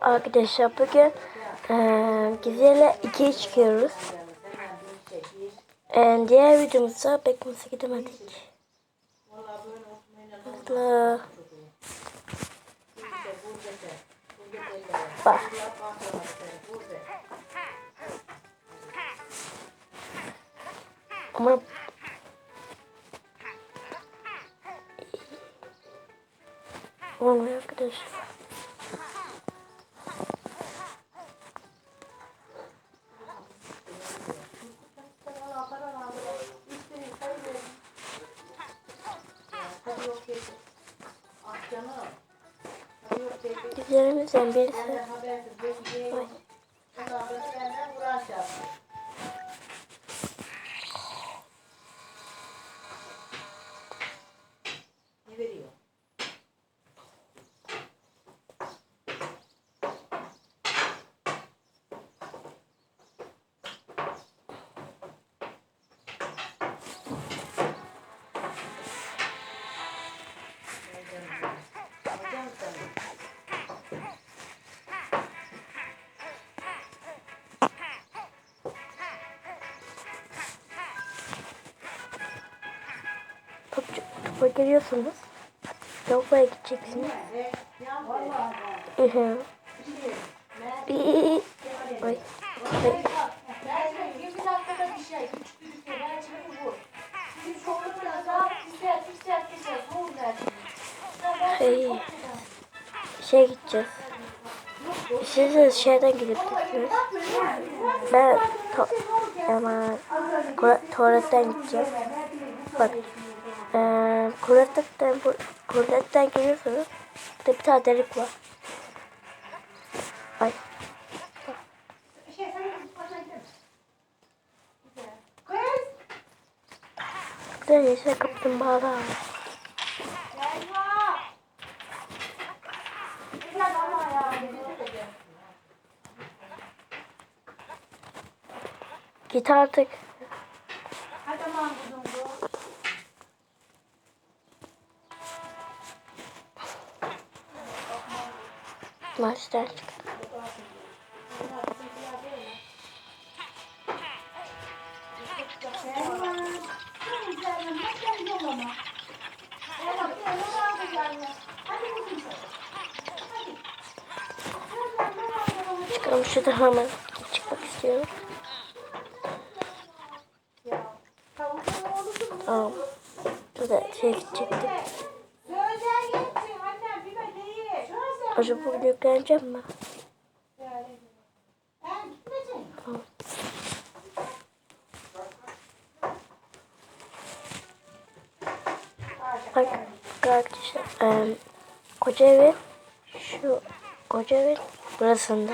Arkadaşlar bugün eee Gize'yle ikiye çıkıyoruz. Eee, diğer videomuzda mutlu gidemedik. Hızlı. Bak. Ama olmuyor arkadaşlar. Güzelimizden birisi. Ay. Biraz daha pişer pişer pişer. Soğuk versin. Hey. Şey gideceğiz. Siz de şeyden gidip gidiyoruz. Ben to ama tuvaletten gideceğim. Bak. Eee tuvaletten, tuvaletten geliyorsunuz. Bir tane delik var. Ay. Güzel yeşil kaplumbağa var. Git artık. Maçtan çık. Çıkalım şuradan hemen çıkmak istiyorum. Tamam. Şurada şey gidecektim. Acaba yükleneceğim mi? Tamam. Bak arkadaşlar. eee, koca evin şu koca evin burasında.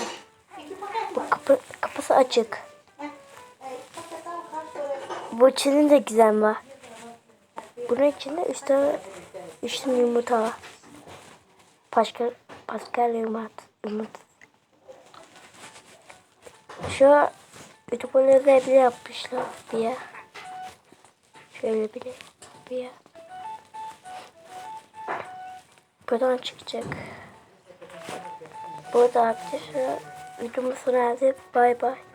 Bu kapı, kapısı açık. Bu içinin de gizem var. Bunun içinde üç tane, üç tane yumurta var. Pascal, Pascal yumurta. yumurta. Şu YouTube'larda bile yapmışlar diye. Şöyle bile bir yer. Buradan çıkacak. Burada arkadaşlar videomuz sona erdi. Bay bay.